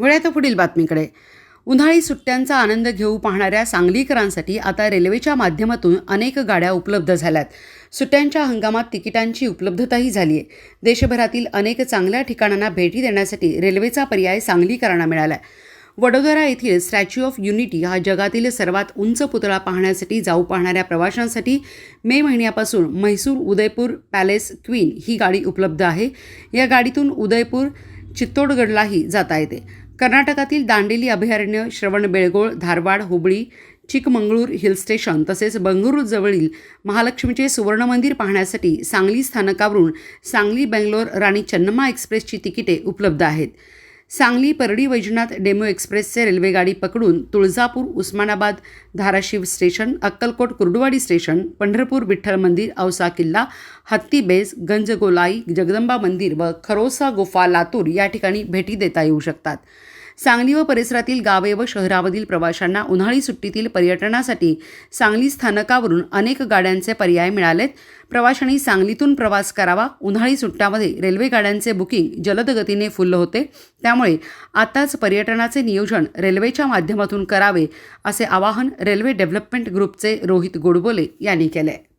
वळूया पुढील बातमीकडे. उन्हाळी सुट्ट्यांचा आनंद घेऊ पाहणाऱ्या सांगलीकरांसाठी आता रेल्वेच्या माध्यमातून अनेक गाड्या उपलब्ध झाल्यात. सुट्ट्यांच्या हंगामात तिकिटांची उपलब्धताही झाली आहे देशभरातील अनेक चांगल्या ठिकाणांना भेटी देण्यासाठी रेल्वेचा पर्याय सांगलीकरांना मिळाला आहे वडोदरा येथील स्टॅच्यू ऑफ युनिटी हा जगातील सर्वात उंच पुतळा पाहण्यासाठी जाऊ पाहणाऱ्या प्रवाशांसाठी मे महिन्यापासून म्हैसूर उदयपूर पॅलेस क्वीन ही गाडी उपलब्ध आहे. या गाडीतून उदयपूर चित्तोडगडलाही जाता येते. कर्नाटकातील दांडेली अभयारण्य श्रवणबेळगोळ धारवाड हुबळी चिकमंगळूर हिल स्टेशन तसेच बंगळुरूजवळील महालक्ष्मीचे सुवर्ण मंदिर पाहण्यासाठी सांगली स्थानकावरून सांगली बेंगलोर राणी चन्नम्मा एक्सप्रेसची तिकिटे उपलब्ध आहेत. सांगली परडी वैजनाथ डेमो एक्सप्रेसचे रेल्वेगाडी पकडून तुळजापूर उस्मानाबाद धाराशिव स्टेशन अक्कलकोट कुर्डुवाडी स्टेशन पंढरपूर विठ्ठल मंदिर औसा किल्ला हत्ती बेस गंजगोलाई जगदंबा मंदिर व खरोसा गुफा लातूर या ठिकाणी भेटी देता येऊ शकतात. सांगली व परिसरातील गावे व शहरामधील प्रवाशांना उन्हाळी सुट्टीतील पर्यटनासाठी सांगली स्थानकावरून अनेक गाड्यांचे पर्याय मिळालेत. प्रवाशांनी सांगलीतून प्रवास करावा. उन्हाळी सुट्ट्यामध्ये रेल्वे गाड्यांचे बुकिंग जलदगतीने फुल्ल होते. त्यामुळे आताच पर्यटनाचे नियोजन रेल्वेच्या माध्यमातून करावे असे आवाहन रेल्वे डेव्हलपमेंट ग्रुपचे रोहित गोडबोले यांनी केले